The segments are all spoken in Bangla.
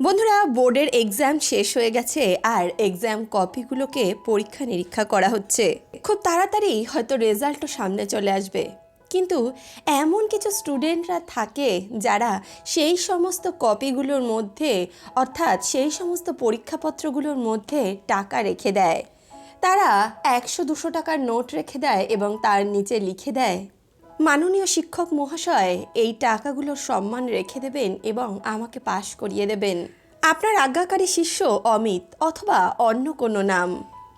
বন্ধুরা, বোর্ডের এক্সাম শেষ হয়ে গেছে আর এক্সাম কপিগুলোকে পরীক্ষা নিরীক্ষা করা হচ্ছে। খুব তাড়াতাড়ি হয়তো রেজাল্টও সামনে চলে আসবে। কিন্তু এমন কিছু স্টুডেন্টরা থাকে যারা সেই সমস্ত কপিগুলোর মধ্যে, অর্থাৎ সেই সমস্ত পরীক্ষাপত্রগুলোর মধ্যে টাকা রেখে দেয়। তারা একশো দুশো টাকার নোট রেখে দেয় এবং তার নিচে লিখে দেয় মাননীয় শিক্ষক মহাশয়, এই টাকাগুলোর সম্মান রেখে দেবেন এবং আমাকে পাশ করিয়ে দেবেন। আপনার আজ্ঞাকারী শিষ্য অমিত অথবা অন্য কোনো নাম।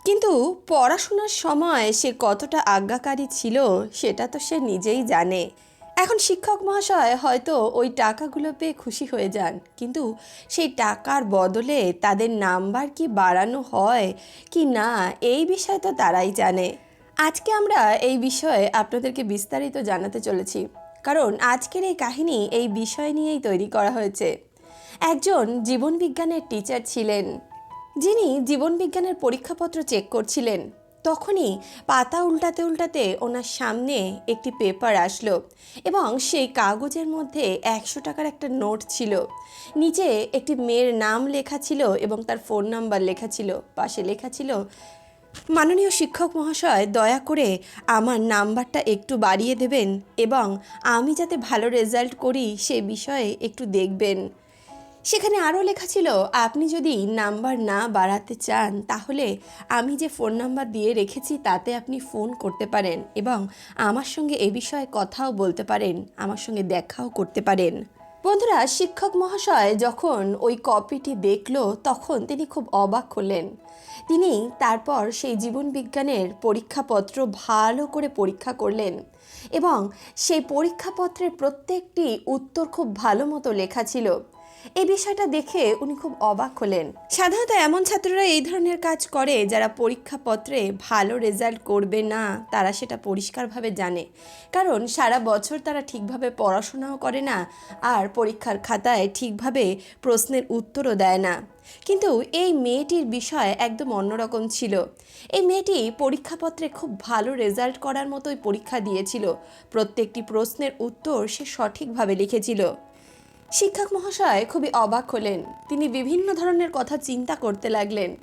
কিন্তু পড়াশোনার সময় সে কতটা আজ্ঞাকারী ছিল, সেটা তো সে নিজেই জানে। এখন শিক্ষক মহাশয় হয়তো ওই টাকাগুলো পেয়ে খুশি হয়ে যান, কিন্তু সেই টাকার বদলে তাদের নাম্বার কি বাড়ানো হয় কি না, এই বিষয় তো তারাই জানে। আজকে আমরা এই বিষয়ে আপনাদেরকে বিস্তারিত জানাতে চলেছি। কারণ আজকের এই কাহিনী এই বিষয় নিয়েই তৈরি করা হয়েছে। একজন জীবনবিজ্ঞানের টিচার ছিলেন। যিনি জীবনবিজ্ঞানের পরীক্ষাপত্র চেক করছিলেন। তখনই পাতা উল্টাতে উল্টাতে ওনার সামনে একটি পেপার আসলো এবং সেই কাগজের মধ্যে একশো টাকার একটা নোট ছিল। নিচে একটি মেয়ের নাম লেখা ছিল এবং তার ফোন নাম্বার লেখা ছিল। পাশে লেখা ছিল মাননীয় শিক্ষক মহাশয়, দয়া করে আমার নাম্বারটা একটু বাড়িয়ে দেবেন এবং আমি যাতে ভালো রেজাল্ট করি সে বিষয়ে একটু দেখবেন। সেখানে আরও লেখা ছিল, আপনি যদি নাম্বার না বাড়াতে চান, তাহলে আমি যে ফোন নাম্বার দিয়ে রেখেছি, তাতে আপনি ফোন করতে পারেন এবং আমার সঙ্গে এ বিষয়ে কথাও বলতে পারেন, আমার সঙ্গে দেখাও করতে পারেন। বন্ধুরা, শিক্ষক মহাশয় যখন ওই কপিটি দেখল, তখন তিনি খুব অবাক হলেন। তিনি তারপর সেই জীবন বিজ্ঞানের পরীক্ষাপত্র ভালো করে পরীক্ষা করলেন এবং সেই পরীক্ষাপত্রের প্রত্যেকটি উত্তর খুব ভালো মতো লেখা ছিল। এই বিষয়টা দেখে উনি খুব অবাক হলেন। সাধারণত এমন ছাত্ররা এই ধরনের কাজ করে যারা পরীক্ষাপত্রে ভালো রেজাল্ট করবে না, তারা সেটা পরিষ্কারভাবে জানে। কারণ সারা বছর তারা ঠিকভাবে পড়াশোনাও করে না আর পরীক্ষার খাতায় ঠিকভাবে প্রশ্নের উত্তরও দেয় না। কিন্তু এই মেয়েটির বিষয় একদম অন্যরকম ছিল। এই মেয়েটি পরীক্ষাপত্রে খুব ভালো রেজাল্ট করার মতোই পরীক্ষা দিয়েছিল। প্রত্যেকটি প্রশ্নের উত্তর সে সঠিকভাবে লিখেছিল। শিক্ষক মহাশয় খুবই অবাক হলেন। তিনি বিভিন্ন ধরনের কথা চিন্তা করতে লাগলেন।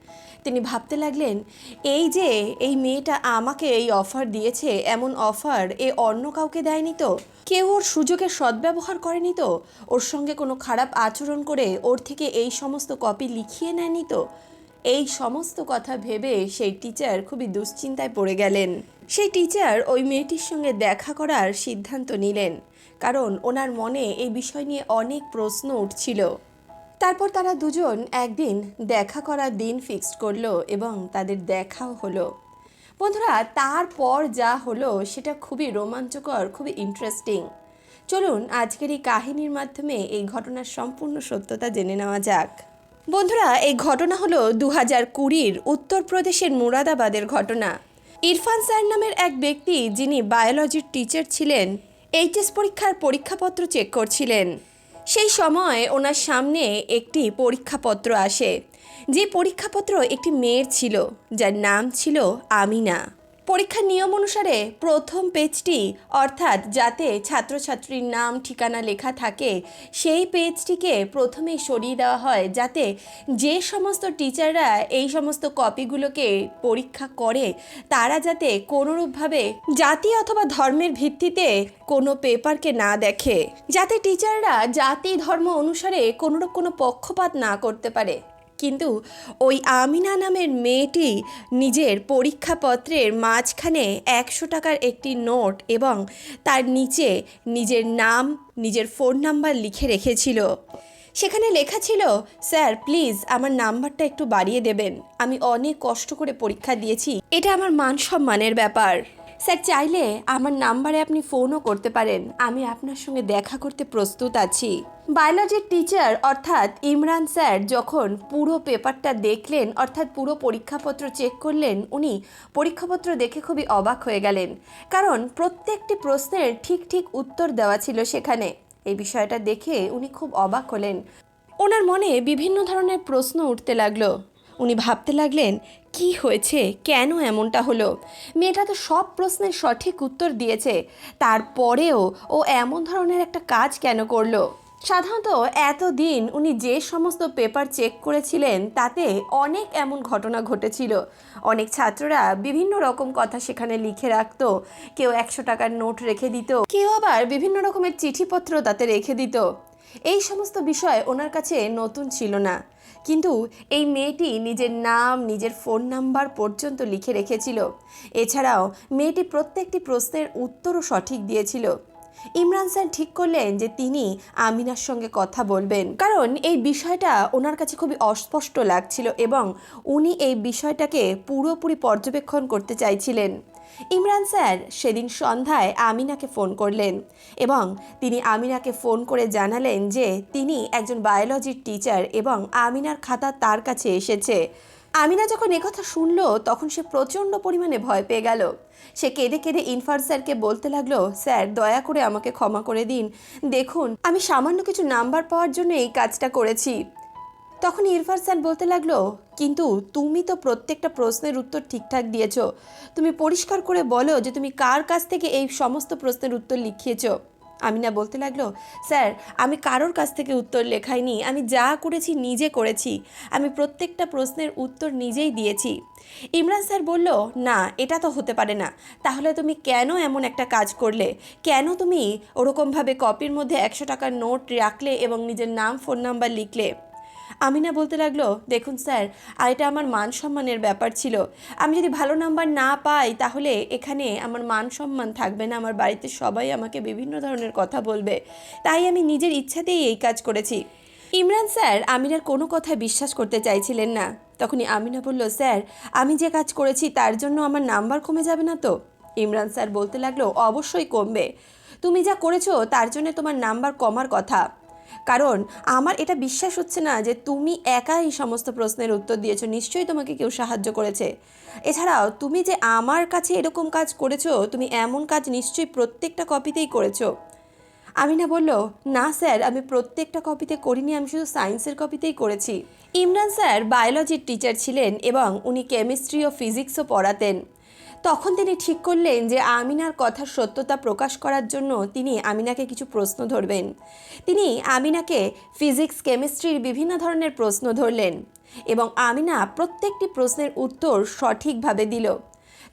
তিনি ভাবতে লাগলেন, এই যে, এই মেয়েটা আমাকে এই অফার দিয়েছে, এমন অফার এ অন্য কাউকে দেয়নি তো? কেউ ওর সুযোগের সদ্ব্যবহার করেনি তো? ওর সঙ্গে কোনো খারাপ আচরণ করে ওর থেকে এই সমস্ত কপি লিখিয়ে নেয়নি তো? এই সমস্ত কথা ভেবে সেই টিচার খুবই দুশ্চিন্তায় পড়ে গেলেন। সেই টিচার ওই মেয়েটির সঙ্গে দেখা করার সিদ্ধান্ত নিলেন। কারণ ওনার মনে এই বিষয় নিয়ে অনেক প্রশ্ন উঠছিল। তারপর তারা দুজন একদিন দেখা করার দিন ফিক্সড করল এবং তাদের দেখাও হলো। বন্ধুরা, তারপর যা হলো সেটা খুবই রোমাঞ্চকর, খুবই ইন্টারেস্টিং চলুন আজকের এই কাহিনীর মাধ্যমে এই ঘটনার সম্পূর্ণ সত্যতা জেনে নেওয়া যাক। বন্ধুরা, এই ঘটনা হলো দু হাজার কুড়ির উত্তরপ্রদেশের মুরাদাবাদের ঘটনা। ইরফান স্যার নামের এক ব্যক্তি যিনি বায়োলজির টিচার ছিলেন এইচএস পরীক্ষার পরীক্ষাপত্র চেক করছিলেন। সেই সময় ওনার সামনে একটি পরীক্ষাপত্র আসে। যে পরীক্ষাপত্র একটি মেয়ের ছিল, যার নাম ছিল আমিনা। পরীক্ষার নিয়ম অনুসারে প্রথম পেজটি অর্থাৎ যাতে ছাত্রছাত্রীর নাম, ঠিকানা লেখা থাকে, সেই পেজটিকে প্রথমেই সরিয়ে দেওয়া হয়, যাতে যে সমস্ত টিচাররা এই সমস্ত কপিগুলোকে পরীক্ষা করে, তারা যাতে কোনোরূপভাবে জাতি অথবা ধর্মের ভিত্তিতে কোনো পেপারকে না দেখে। যাতে টিচাররা জাতি, ধর্ম অনুসারে কোনোরূপ কোনো পক্ষপাত না করতে পারে। কিন্তু ওই আমিনা নামের মেয়েটি নিজের পরীক্ষাপত্রের মাঝখানে একশো টাকার একটি নোট এবং তার নিচে নিজের নাম, নিজের ফোন নাম্বার লিখে রেখেছিল। সেখানে লেখা ছিল, স্যার, প্লিজ আমার নাম্বারটা একটু বাড়িয়ে দেবেন। আমি অনেক কষ্ট করে পরীক্ষা দিয়েছি। এটা আমার মান সম্মানের ব্যাপার। স্যার, চাইলে আমার নাম্বারে আপনি ফোনও করতে পারেন। আমি আপনার সঙ্গে দেখা করতে প্রস্তুত আছি। বায়োলজির টিচার অর্থাৎ ইমরান স্যার যখন পুরো পেপারটা দেখলেন, অর্থাৎ পুরো পরীক্ষাপত্র চেক করলেন, উনি পরীক্ষাপত্র দেখে খুবই অবাক হয়ে গেলেন। কারণ প্রত্যেকটি প্রশ্নের ঠিক ঠিক উত্তর দেওয়া ছিল সেখানে। এই বিষয়টা দেখে উনি খুব অবাক হলেন। ওনার মনে বিভিন্ন ধরনের প্রশ্ন উঠতে লাগল। উনি ভাবতে লাগলেন কি হয়েছে? কেন এমনটা হলো? মেয়েটা তো সব প্রশ্নের সঠিক উত্তর দিয়েছে। তারপরেও ও এমন ধরনের একটা কাজ কেন করল? সাধারণত এতদিন উনি যে সমস্ত পেপার চেক করেছিলেন, তাতে অনেক এমন ঘটনা ঘটেছিল। অনেক ছাত্ররা বিভিন্ন রকম কথা সেখানে লিখে রাখত, কেউ একশো টাকার নোট রেখে দিত, কেউ আবার বিভিন্ন রকমের চিঠিপত্র তাতে রেখে দিত। এই সমস্ত বিষয় ওনার কাছে নতুন ছিল না। কিন্তু এই মেয়েটি নিজের নাম, নিজের ফোন নাম্বার পর্যন্ত লিখে রেখেছিল। এছাড়াও মেয়েটি প্রত্যেকটি প্রশ্নের উত্তরও সঠিক দিয়েছিল। ইমরান স্যার ঠিক করলেন যে তিনি আমিনার সঙ্গে কথা বলবেন। কারণ এই বিষয়টা ওনার কাছে খুবই অস্পষ্ট লাগছিল এবং উনি এই বিষয়টাকে পুরোপুরি পর্যবেক্ষণ করতে চাইছিলেন। ইমরান স্যার, সেদিন সন্ধ্যায় আমিনাকে ফোন করলেন এবং তিনি আমিনাকে ফোন করে জানালেন যে তিনি একজন বায়োলজির টিচার এবং আমিনার খাতা তার কাছে এসেছে। আমিনা যখন একথা শুনলো, তখন সে প্রচণ্ড পরিমাণে ভয় পেয়ে গেল। সে কেঁদে কেঁদে ইনফার স্যারকে বলতে লাগল, স্যার, দয়া করে আমাকে ক্ষমা করে দিন। দেখুন, আমি সামান্য কিছু নাম্বার পাওয়ার জন্য এই কাজটা করেছি। তখন ইরফান স্যার বলতে লাগল, কিন্তু তুমি তো প্রত্যেকটা প্রশ্নের উত্তর ঠিকঠাক দিয়েছ। তুমি পরিষ্কার করে বলো যে তুমি কার কাছ থেকে এই সমস্ত প্রশ্নের উত্তর লিখিয়েছো। আমিনা বলতে লাগল, স্যার, আমি কারোর কাছ থেকে উত্তর লেখাইনি। আমি যা করেছি নিজে করেছি। আমি প্রত্যেকটা প্রশ্নের উত্তর নিজেই দিয়েছি। ইমরান স্যার বলল, না, এটা তো হতে পারে না। তাহলে তুমি কেন এমন একটা কাজ করলে? কেন তুমি ওরকমভাবে কপির মধ্যে একশো টাকার নোট রাখলে এবং নিজের নাম, ফোন নাম্বার লিখলে? আমিনা বলতে লাগল, দেখুন স্যার, আর এটা আমার মান সম্মানের ব্যাপার ছিল। আমি যদি ভালো নাম্বার না পাই, তাহলে এখানে আমার মান সম্মান থাকবে না। আমার বাড়িতে সবাই আমাকে বিভিন্ন ধরনের কথা বলবে। তাই আমি নিজের ইচ্ছাতেই এই কাজ করেছি। ইমরান স্যার, আমিনার কোনো কথা বিশ্বাস করতে চাইছিলেন না। তখনই আমিনা বলল, স্যার, আমি যে কাজ করেছি, তার জন্য আমার নাম্বার কমে যাবে না তো? ইমরান স্যার বলতে লাগল, অবশ্যই কমবে। তুমি যা করেছ, তার জন্য তোমার নাম্বার কমার কথা। কারণ আমার এটা বিশ্বাস হচ্ছে না যে তুমি একা এই সমস্ত প্রশ্নের উত্তর দিয়েছ। নিশ্চয়ই তোমাকে কেউ সাহায্য করেছে। এছাড়াও তুমি যে আমার কাছে এরকম কাজ করেছ, তুমি এমন কাজ নিশ্চয়ই প্রত্যেকটা কপিতেই করেছ। আমিনা বলল, না স্যার, আমি প্রত্যেকটা কপিতে করিনি, আমি শুধু সায়েন্সের কপিতেই করেছি। ইমরান স্যার বায়োলজির টিচার ছিলেন এবং উনি কেমিস্ট্রি ও ফিজিক্সও পড়াতেন। তখন তিনি ঠিক করলেন যে আমিনার কথার সত্যতা প্রকাশ করার জন্য তিনি আমিনাকে কিছু প্রশ্ন ধরবেন। তিনি আমিনাকে ফিজিক্স, কেমিস্ট্রির বিভিন্ন ধরনের প্রশ্ন ধরলেন এবং আমিনা প্রত্যেকটি প্রশ্নের উত্তর সঠিকভাবে দিল।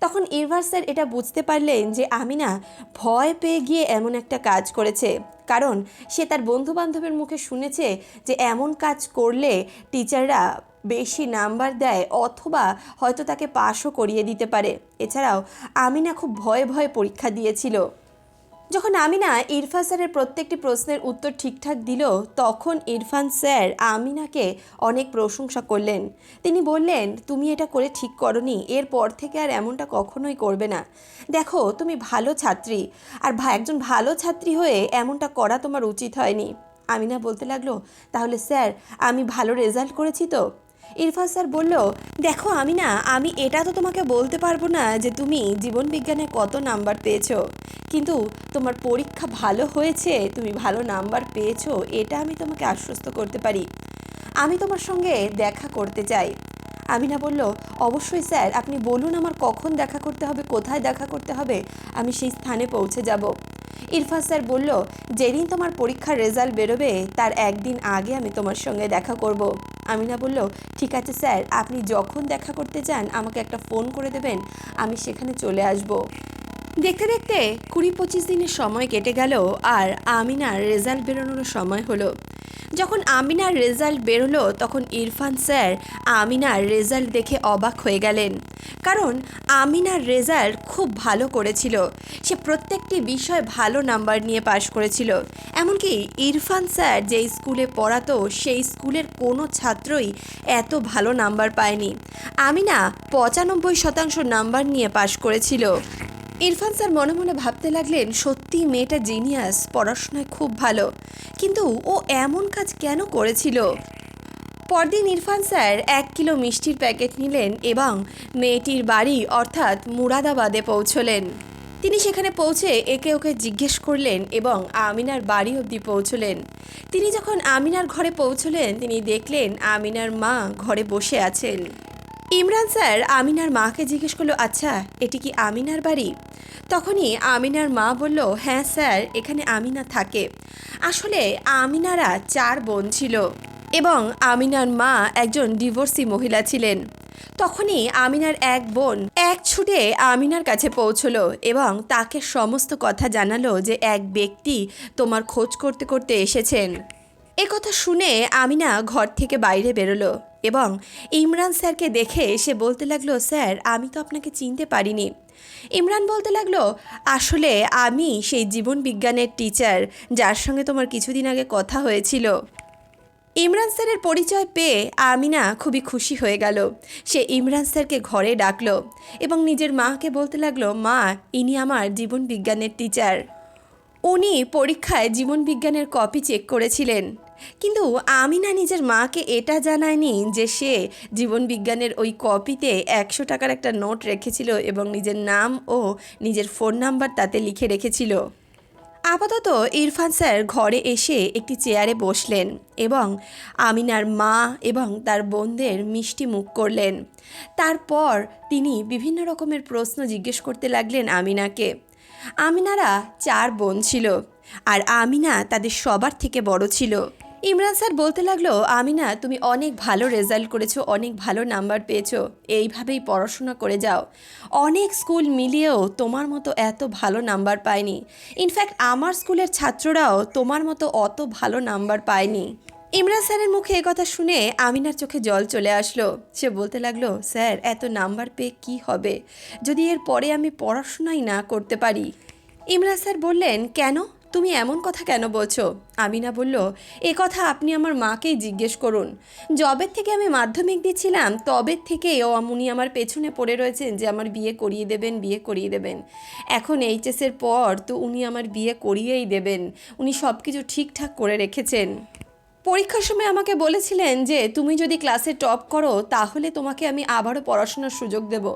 তখন ইরভার স্যার এটা বুঝতে পারলেন যে আমিনা ভয় পেয়ে গিয়ে এমন একটা কাজ করেছে। কারণ সে তার বন্ধু বান্ধবের মুখে শুনেছে যে এমন কাজ করলে টিচাররা বেশি নাম্বার দেয় অথবা হয়তো তাকে পাশও করিয়ে দিতে পারে। এছাড়াও, আমিনা খুব ভয়ে ভয়ে পরীক্ষা দিয়েছিল। যখন আমিনা ইরফান স্যারের প্রত্যেকটি প্রশ্নের উত্তর ঠিকঠাক দিল, তখন ইরফান স্যার আমিনাকে অনেক প্রশংসা করলেন। তিনি বললেন, তুমি এটা করে ঠিক করনি, এরপর থেকে আর এমনটা কখনোই করবে না। দেখো, তুমি ভালো ছাত্রী, আর একজন ভালো ছাত্রী হয়ে এমনটা করা তোমার উচিত হয়নি। আমিনা বলতে লাগল, তাহলে স্যার, আমি ভালো রেজাল্ট করেছি তো? ইরফান স্যার বলল, দেখো আমি না, আমি এটা তো তোমাকে বলতে পারব না যে তুমি জীবন বিজ্ঞানে কত নাম্বার পেয়েছ। কিন্তু তোমার পরীক্ষা ভালো হয়েছে, তুমি ভালো নাম্বার পেয়েছ, এটা আমি তোমাকে আশ্বস্ত করতে পারি। আমি তোমার সঙ্গে দেখা করতে চাই। আমিনা বলল, অবশ্যই স্যার, আপনি বলুন আমার কখন দেখা করতে হবে, কোথায় দেখা করতে হবে, আমি সেই স্থানে পৌঁছে যাব। ইরফান স্যার বলল, যেদিন তোমার পরীক্ষার রেজাল্ট বেরোবে, তার একদিন আগে আমি তোমার সঙ্গে দেখা করব। আমিনা বলল, ঠিক আছে স্যার, আপনি যখন দেখা করতে চান, আমাকে একটা ফোন করে দেবেন, আমি সেখানে চলে আসব। দেখতে দেখতে কুড়ি পঁচিশ দিনের সময় কেটে গেল আর আমিনার রেজাল্ট বেরোনোর সময় হলো। যখন আমিনার রেজাল্ট বেরোলো, তখন ইরফান স্যার আমিনার রেজাল্ট দেখে অবাক হয়ে গেলেন। কারণ আমিনার রেজাল্ট খুব ভালো করেছিল। সে প্রত্যেকটি বিষয় ভালো নাম্বার নিয়ে পাশ করেছিল। এমনকি ইরফান স্যার যে স্কুলে পড়াতো, সেই স্কুলের কোনো ছাত্রই এত ভালো নাম্বার পায়নি। আমিনা পঁচানব্বই শতাংশ নাম্বার নিয়ে পাশ করেছিল। ইরফান স্যার মনে মনে ভাবতে লাগলেন, সত্যি মেয়েটা জিনিয়াস পড়াশোনায় খুব ভালো। কিন্তু ও এমন কাজ কেন করেছিল? পরদিন ইরফান স্যার এক কিলো মিষ্টির প্যাকেট নিলেন এবং মেয়েটির বাড়ি, অর্থাৎ মুরাদাবাদে পৌঁছলেন। তিনি সেখানে পৌঁছে একে ওকে জিজ্ঞেস করলেন এবং আমিনার বাড়ি অবধি পৌঁছলেন। তিনি যখন আমিনার ঘরে পৌঁছলেন, তিনি দেখলেন আমিনার মা ঘরে বসে আছেন। ইমরান স্যার, আমিনার মাকে জিজ্ঞেস করল আচ্ছা এটি কি আমিনার বাড়ি? তখনই আমিনার মা বলল হ্যাঁ স্যার, এখানে আমিনা থাকে। আসলে আমিনারা চার বোন ছিল এবং আমিনার মা একজন ডিভোর্সি মহিলা ছিলেন। তখনই আমিনার এক বোন এক ছুটে আমিনার কাছে পৌঁছলো এবং তাকে সমস্ত কথা জানালো যে এক ব্যক্তি তোমার খোঁজ করতে করতে এসেছেন। এ কথা শুনে আমিনা ঘর থেকে বাইরে বেরোলো। এবং ইমরান স্যারকে দেখে সে বলতে লাগল, স্যার, আমি তো আপনাকে চিনতে পারিনি। ইমরান বলতে লাগল, আসলে আমি সেই জীবন বিজ্ঞানের টিচার যার সঙ্গে তোমার কিছুদিন আগে কথা হয়েছিল। ইমরান স্যারের পরিচয় পেয়ে আমিনা খুবই খুশি হয়ে গেল। সে ইমরান স্যারকে ঘরে ডাকলো এবং নিজের মাকে বলতে লাগল, মা, ইনি আমার জীবন বিজ্ঞানের টিচার। উনি পরীক্ষায় জীবন বিজ্ঞানের কপি চেক করেছিলেন। কিন্তু আমিনা নিজের মাকে এটা জানায়নি যে সে জীবন বিজ্ঞানের ওই কপিতে একশো টাকার একটা নোট রেখেছিল এবং নিজের নাম ও নিজের ফোন নাম্বার তাতে লিখে রেখেছিল। আপাতত ইরফান স্যার ঘরে এসে একটি চেয়ারে বসলেন এবং আমিনার মা এবং তার বোনদের মিষ্টি মুখ করলেন। তারপর তিনি বিভিন্ন রকমের প্রশ্ন জিজ্ঞেস করতে লাগলেন আমিনাকে। আমিনারা চার বোন ছিল। আর আমিনা তাদের সবার থেকে বড় ছিল। ইমরান স্যার বলতে লাগল, আমিনা, তুমি অনেক ভালো রেজাল্ট করেছ, অনেক ভালো নাম্বার পেয়েছ, এইভাবেই পড়াশোনা করে যাও। অনেক স্কুল মিলিয়েও তোমার মতো এত ভালো নাম্বার পায়নি ইনফ্যাক্ট আমার স্কুলের ছাত্ররাও তোমার মতো অত ভালো নাম্বার পায়নি। ইমরান স্যারের মুখে কথা শুনে আমিনার চোখে জল চলে আসলো। সে বলতে লাগল, স্যার, এত নাম্বার পেয়ে কি হবে? যদি এর পরে আমি পড়াশোনাই না করতে পারি? ইমরান স্যার বললেন, কেন? তুমি এমন কথা কেন বলছো? আমিনা বলল, এ কথা আপনি আমার মাকেই জিজ্ঞেস করুন। জবের থেকে আমি মাধ্যমিক দিচ্ছিলাম, তবের থেকেই ও উনি আমার পেছনে পড়ে রয়েছেন যে আমার বিয়ে করিয়ে দেবেন, বিয়ে করিয়ে দেবেন। এখন এইচএসের পর তো উনি আমার বিয়ে করিয়েই দেবেন। উনি সব কিছু ঠিকঠাক করে রেখেছেন। পরীক্ষার সময় আমাকে বলেছিলেন যে, তুমি যদি ক্লাসে টপ করো, তাহলে তোমাকে আমি আবারও পড়াশোনার সুযোগ দেব।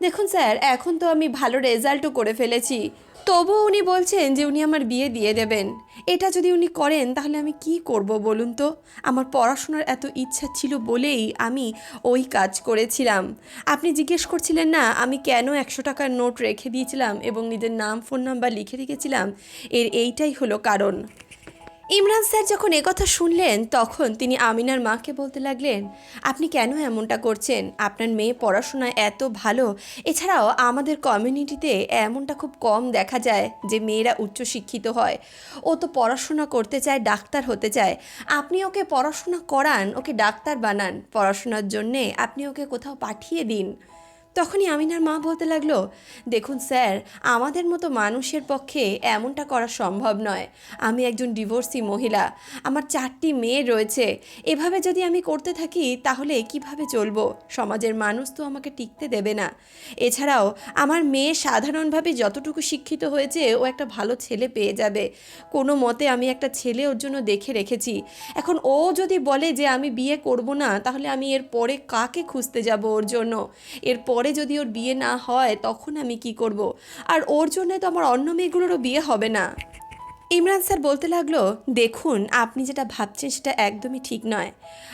দেখুন স্যার, এখন তো আমি ভালো রেজাল্টও করে ফেলেছি। তবুও উনি বলছেন যে উনি আমার বিয়ে দিয়ে দেবেন। এটা যদি উনি করেন, তাহলে আমি কি করব বলুন তো? আমার পড়াশোনার এত ইচ্ছা ছিল বলেই আমি ওই কাজ করেছিলাম। আপনি জিজ্ঞেস করছিলেন না, আমি কেন একশো টাকার নোট রেখে দিয়েছিলাম এবং নিজের নাম, ফোন নাম্বার লিখে রেখেছিলাম? এর এইটাই হলো কারণ। ইমরান স্যার যখন একথা শুনলেন, তখন তিনি আমিনার মাকে বলতে লাগলেন, আপনি কেন এমনটা করছেন? আপনার মেয়ে পড়াশোনায় এত ভালো। এছাড়াও আমাদের কমিউনিটিতে এমনটা খুব কম দেখা যায় যে মেয়েরা উচ্চশিক্ষিত হয়। ও তো পড়াশোনা করতে চায়, ডাক্তার হতে চায়। আপনি ওকে পড়াশোনা করান, ওকে ডাক্তার বানান। পড়াশোনার জন্যে আপনি ওকে কোথাও পাঠিয়ে দিন। তখনই আমিনার মা বলতে লাগল, দেখুন স্যার, আমাদের মতো মানুষের পক্ষে এমনটা করা সম্ভব নয়। আমি একজন ডিভোর্সি মহিলা, আমার চারটি মেয়ে রয়েছে। এভাবে যদি আমি করতে থাকি, তাহলে কীভাবে চলবো? সমাজের মানুষ তো আমাকে টিকতে দেবে না। এছাড়াও, আমার মেয়ে সাধারণভাবে যতটুকু শিক্ষিত হয়েছে, ও একটা ভালো ছেলে পেয়ে যাবে। কোনো মতে আমি একটা ছেলে ওর জন্য দেখে রেখেছি। এখন ও যদি বলে যে আমি বিয়ে করব না, তাহলে আমি এর পরে কাকে খুঁজতে যাব ওর জন্য? এরপরে যদি ওর বিয়ে না হয়, তখন আমি কি করব? আর ওর জন্য তো আমার অন্য মেয়েগুলোরও বিয়ে হবে না। ইমরান স্যার বলতে লাগল, দেখুন, আপনি যেটা ভাবছেন সেটা একদমই ঠিক নয়।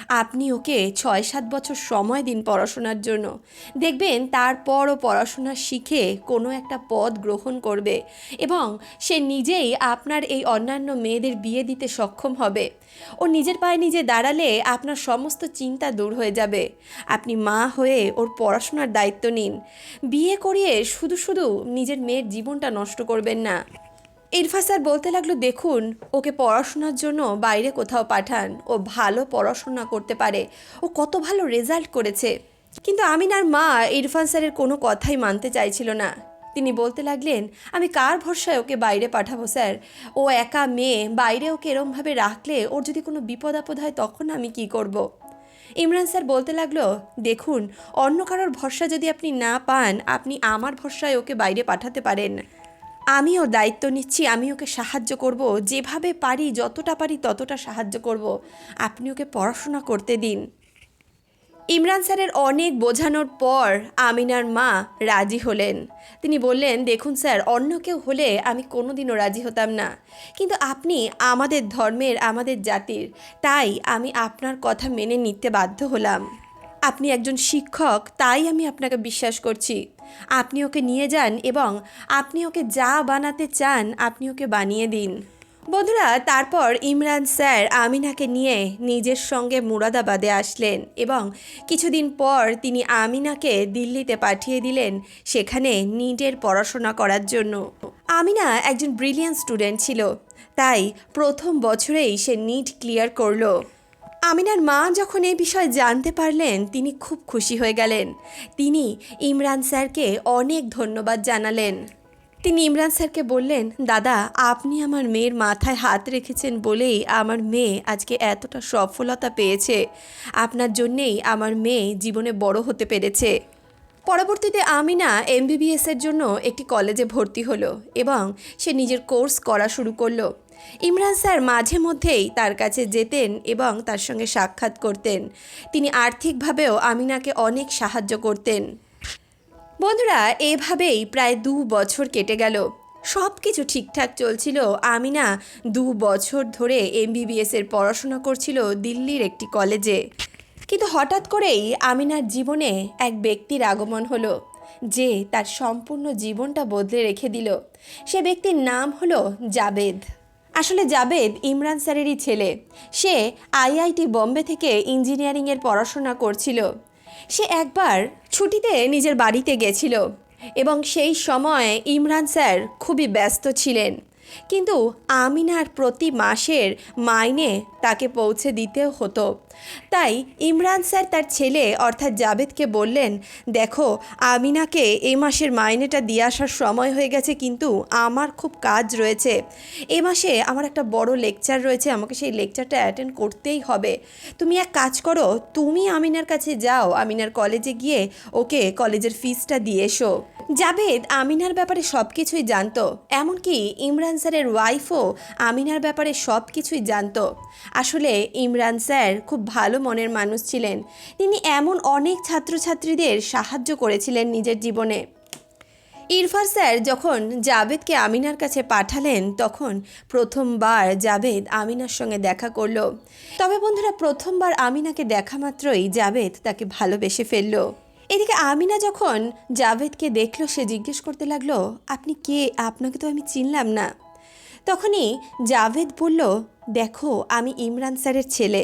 আপনি ওকে ছয় সাত বছর সময় দিন পড়াশোনার জন্য। দেখবেন তারপরও পড়াশোনা শিখে কোনো একটা পদ গ্রহণ করবে এবং সে নিজেই আপনার এই অন্যান্য মেয়েদের বিয়ে দিতে সক্ষম হবে। ও নিজের পায়ে নিজে দাঁড়ালে আপনার সমস্ত চিন্তা দূর হয়ে যাবে। আপনি মা হয়ে ওর পড়াশোনার দায়িত্ব নিন। বিয়ে করিয়ে শুধু শুধু নিজের মেয়ের জীবনটা নষ্ট করবেন না। ইরফা স্যার বলতে লাগল, দেখুন, ওকে পড়াশোনার জন্য বাইরে কোথাও পাঠান। ও ভালো পড়াশোনা করতে পারে। ও কত ভালো রেজাল্ট করেছে। কিন্তু আমিনার মা ইরফান স্যারের কোনো কথাই মানতে চাইছিল না। তিনি বলতে লাগলেন, আমি কার ভরসায় ওকে বাইরে পাঠাবো, স্যার? ও একা মেয়ে, বাইরে ওকে এরমভাবে রাখলে ওর যদি কোনো বিপদ আপদ হয়, তখন আমি কি করব। ইমরান স্যার বলতে লাগল, দেখুন, অন্য কারোর ভরসা যদি আপনি না পান, আপনি আমার ভরসায় ওকে বাইরে পাঠাতে পারেন। আমি ওর দায়িত্ব নিচ্ছি, আমি ওকে সাহায্য করব। যেভাবে পারি, যতটা পারি ততটা সাহায্য করব। আপনি ওকে পড়াশোনা করতে দিন। ইমরান স্যারের অনেক বোঝানোর পর আমিনার মা রাজি হলেন। তিনি বললেন, দেখুন স্যার, অন্য কেউ হলে আমি কোনোদিনও রাজি হতাম না। কিন্তু আপনি আমাদের ধর্মের, আমাদের জাতির, তাই আমি আপনার কথা মেনে নিতে বাধ্য হলাম। আপনি একজন শিক্ষক, তাই আমি আপনাকে বিশ্বাস করছি। আপনি ওকে নিয়ে যান এবং আপনি ওকে যা বানাতে চান আপনি ওকে বানিয়ে দিন। বন্ধুরা, তারপর ইমরান স্যার আমিনাকে নিয়ে নিজের সঙ্গে মুরাদাবাদে আসলেন এবং কিছুদিন পর তিনি আমিনাকে দিল্লিতে পাঠিয়ে দিলেন সেখানে নিটের পড়াশোনা করার জন্য। আমিনা একজন ব্রিলিয়ান্ট স্টুডেন্ট ছিল, তাই প্রথম বছরেই সে নিট ক্লিয়ার করল। আমিনার মা যখন এই বিষয়ে জানতে পারলেন, তিনি খুব খুশি হয়ে গেলেন। তিনি ইমরান স্যারকে অনেক ধন্যবাদ জানালেন। তিনি ইমরান স্যারকে বললেন, দাদা, আপনি আমার মেয়ের মাথায় হাত রেখেছেন বলেই আমার মেয়ে আজকে এতটা সফলতা পেয়েছে। আপনার জন্যেই আমার মেয়ে জীবনে বড় হতে পেরেছে। পরবর্তীতে আমিনা এমবিবিএসের জন্য একটি কলেজে ভর্তি হলো এবং সে নিজের কোর্স করা শুরু করল। ইমরান স্যার মাঝে মধ্যেই তার কাছে যেতেন এবং তার সঙ্গে সাক্ষাৎ করতেন। তিনি আর্থিকভাবেও আমিনাকে অনেক সাহায্য করতেন। বন্ধুরা, এভাবেই প্রায় দু বছর কেটে গেল। সব কিছু ঠিকঠাক চলছিল। আমিনা দু বছর ধরে এমবিবিএস এর পড়াশোনা করছিল দিল্লির একটি কলেজে। কিন্তু হঠাৎ করেই আমিনার জীবনে এক ব্যক্তির আগমন হলো, যে তার সম্পূর্ণ জীবনটা বদলে রেখে দিল। সে ব্যক্তির নাম হলো জাবেদ। আসলে জাবেদ ইমরান স্যারেরই ছেলে। সে আইআইটি বম্বে থেকে ইঞ্জিনিয়ারিংয়ের পড়াশোনা করছিল। সে একবার ছুটিতে নিজের বাড়িতে গেছিল এবং সেই সময় ইমরান স্যার খুবই ব্যস্ত ছিলেন। কিন্তু আমিনার প্রতি মাসের মাইনে তাকে পৌঁছে দিতে হতো। তাই ইমরান স্যার তার ছেলে অর্থাৎ জাবেদকে বললেন, দেখো, আমিনাকে এই মাসের মাইনেটা দিয়ে আসার সময় হয়ে গেছে, কিন্তু আমার খুব কাজ রয়েছে। এ মাসে আমার একটা বড় লেকচার রয়েছে, আমাকে সেই লেকচারটা অ্যাটেন্ড করতেই হবে। তুমি এক কাজ করো, তুমি আমিনার কাছে যাও, আমিনার কলেজে গিয়ে ওকে কলেজের ফিসটা দিয়ে এসো। জাবেদ আমিনার ব্যাপারে সব কিছুই জানতো। এমনকি ইমরান স্যারের ওয়াইফও আমিনার ব্যাপারে সব কিছুই জানতো। আসলে ইমরান স্যার খুব ভালো মনের মানুষ ছিলেন। তিনি এমন অনেক ছাত্রছাত্রীদের সাহায্য করেছিলেন নিজের জীবনে। ইরফার স্যার যখন জাবেদকে আমিনার কাছে পাঠালেন, তখন প্রথমবার জাবেদ আমিনার সঙ্গে দেখা করল। তবে বন্ধুরা, প্রথমবার আমিনাকে দেখা মাত্রই জাবেদ তাকে ভালোবেসে ফেলল। এদিকে আমিনা যখন জাভেদকে দেখল, সে জিজ্ঞেস করতে লাগল, আপনি কে? আপনাকে তো আমি চিনলাম না। তখনই জাভেদ বলল, দেখো, আমি ইমরান স্যারের ছেলে।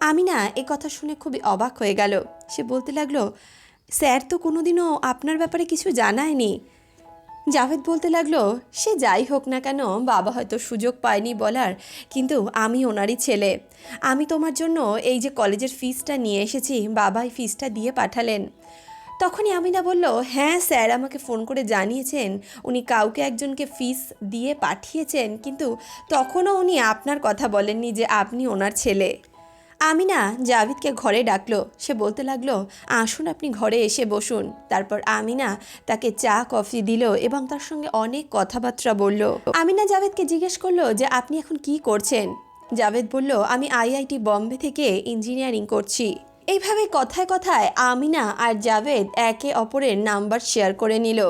আমিনা এ কথা শুনে খুবই অবাক হয়ে গেল। সে বলতে লাগল, স্যার তো কোনোদিনও আপনার ব্যাপারে কিছু জানায়নি। জাভেদ বলতে লাগল, সে যাই হোক না কেন, বাবা হয়তো সুযোগ পায়নি বলার, কিন্তু আমি ওনারই ছেলে। আমি তোমার জন্য এই যে কলেজের ফিসটা নিয়ে এসেছি, বাবাই ফিসটা দিয়ে পাঠালেন। তখনই আমিনা বলল হ্যাঁ স্যার, আমাকে ফোন করে জানিয়েছেন। উনি কাউকে একজনকে ফিস দিয়ে পাঠিয়েছেন, কিন্তু তখনও উনি আপনার কথা বলেননি যে আপনি ওনার ছেলে। আমিনা জাভিদকে ঘরে ডাকলো। সে বলতে লাগল, আসুন আপনি ঘরে এসে বসুন। তারপর আমিনা তাকে চা, কফি দিল এবং তার সঙ্গে অনেক কথাবার্তা বলল। আমিনা জাভেদকে জিজ্ঞেস করল যে, আপনি এখন কি করছেন? জাভেদ বলল, আমি আইআইটি বম্বে থেকে ইঞ্জিনিয়ারিং করছি। এইভাবে কথায় কথায় আমিনা আর জাভেদ একে অপরের নাম্বার শেয়ার করে নিল।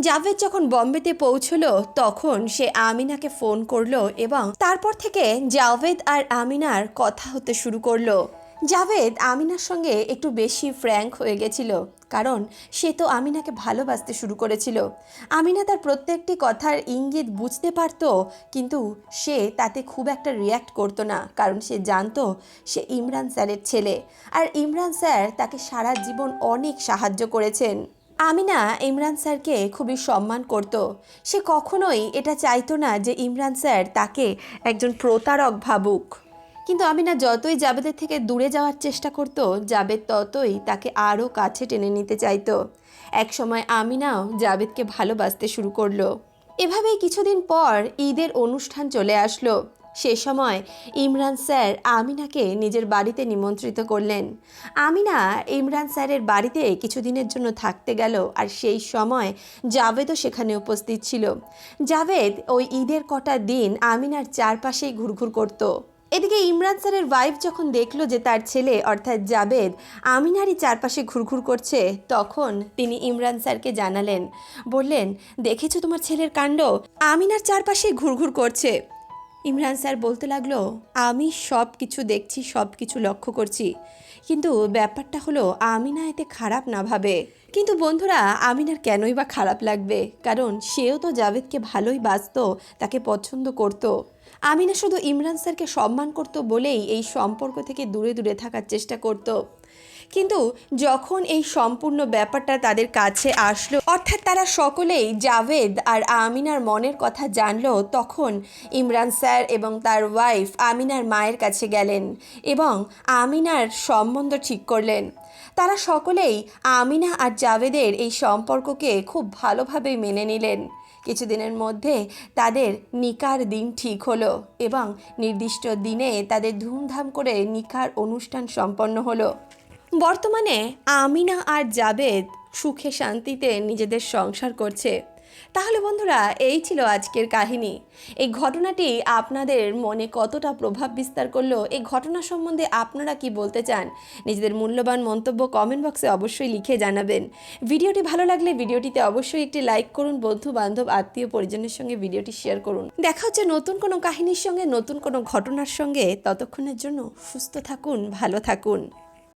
জাভেদ যখন বম্বেতে পৌঁছলো, তখন সে আমিনাকে ফোন করল এবং তারপর থেকে জাভেদ আর আমিনার কথা হতে শুরু করল। জাভেদ আমিনার সঙ্গে একটু বেশি ফ্র্যাঙ্ক হয়ে গেছিল, কারণ সে তো আমিনাকে ভালোবাসতে শুরু করেছিল। আমিনা তার প্রত্যেকটি কথার ইঙ্গিত বুঝতে পারত, কিন্তু সে তাতে খুব একটা রিয়্যাক্ট করতো না, কারণ সে জানতো সে ইমরান স্যারের ছেলে। আর ইমরান স্যার তাকে সারা জীবন অনেক সাহায্য করেছেন। আমিনা ইমরান স্যারকে খুবই সম্মান করত। সে কখনোই এটা চাইতো না যে ইমরান স্যার তাকে একজন প্রতারক ভাবুক। কিন্তু আমিনা যতই জাবেদের থেকে দূরে যাওয়ার চেষ্টা করত, জাবেদ ততই তাকে আরও কাছে টেনে নিতে চাইতো। একসময় আমিনাও জাবেদকে ভালোবাসতে শুরু করল। এভাবেই কিছুদিন পর ঈদের অনুষ্ঠান চলে আসলো। সে সময় ইমরান স্যার আমিনাকে নিজের বাড়িতে নিমন্ত্রিত করলেন। আমিনা ইমরান স্যারের বাড়িতে কিছুদিনের জন্য থাকতে গেল আর সেই সময় জাভেদও সেখানে উপস্থিত ছিল। জাভেদ ওই ঈদের কটা দিন আমিনার চারপাশেই ঘুরঘুর করত। এদিকে ইমরান স্যারের ওয়াইফ যখন দেখল যে তার ছেলে, অর্থাৎ জাবেদ, আমিনারই চারপাশে ঘুরঘুর করছে, তখন তিনি ইমরান স্যারকে জানালেন, বললেন, দেখেছ তোমার ছেলের কাণ্ড? আমিনার চারপাশে ঘুরঘুর করছে। ইমরান স্যার বলতে লাগল, আমি সব কিছু দেখছি সব কিছু লক্ষ্য করছি। কিন্তু ব্যাপারটা হলো, আমিনা এতে খারাপ না ভাবে। কিন্তু বন্ধুরা, আমিনার কেনই বা খারাপ লাগবে? কারণ সেও তো জাভেদকে ভালোই বাসতো তাকে পছন্দ করতো। আমিনা শুধু ইমরান স্যারকে সম্মান করতো বলেই এই সম্পর্ক থেকে দূরে দূরে থাকার চেষ্টা করতো। কিন্তু যখন এই সম্পূর্ণ ব্যাপারটা তাদের কাছে আসলো, অর্থাৎ তারা সকলেই জাভেদ আর আমিনার মনের কথা জানলো, তখন ইমরান স্যার এবং তার ওয়াইফ আমিনার মায়ের কাছে গেলেন এবং আমিনার সম্বন্ধ ঠিক করলেন। তারা সকলেই আমিনা আর জাভেদের এই সম্পর্ককে খুব ভালোভাবে মেনে নিলেন। কিছুদিনের মধ্যে তাদের নিকার দিন ঠিক হলো এবং নির্দিষ্ট দিনে তাদের ধুমধাম করে নিকার অনুষ্ঠান সম্পন্ন হলো। বর্তমানে আমিনা আর জাভেদ সুখে শান্তিতে নিজেদের সংসার করছে। তাহলে বন্ধুরা, এই ছিল আজকের কাহিনী। এই ঘটনাটি আপনাদের মনে কতটা প্রভাব বিস্তার করল? এই ঘটনা সম্বন্ধে আপনারা কি বলতে চান? নিজেদের মূল্যবান মন্তব্য কমেন্ট বক্সে অবশ্যই লিখে জানাবেন। ভিডিওটি ভালো লাগলে ভিডিওটিতে অবশ্যই একটি লাইক করুন বন্ধু বান্ধব আত্মীয় পরিজনের সঙ্গে ভিডিওটি শেয়ার করুন। দেখা হচ্ছে নতুন কোনো কাহিনীর সঙ্গে, নতুন কোনো ঘটনার সঙ্গে। ততক্ষণের জন্য সুস্থ থাকুন, ভালো থাকুন।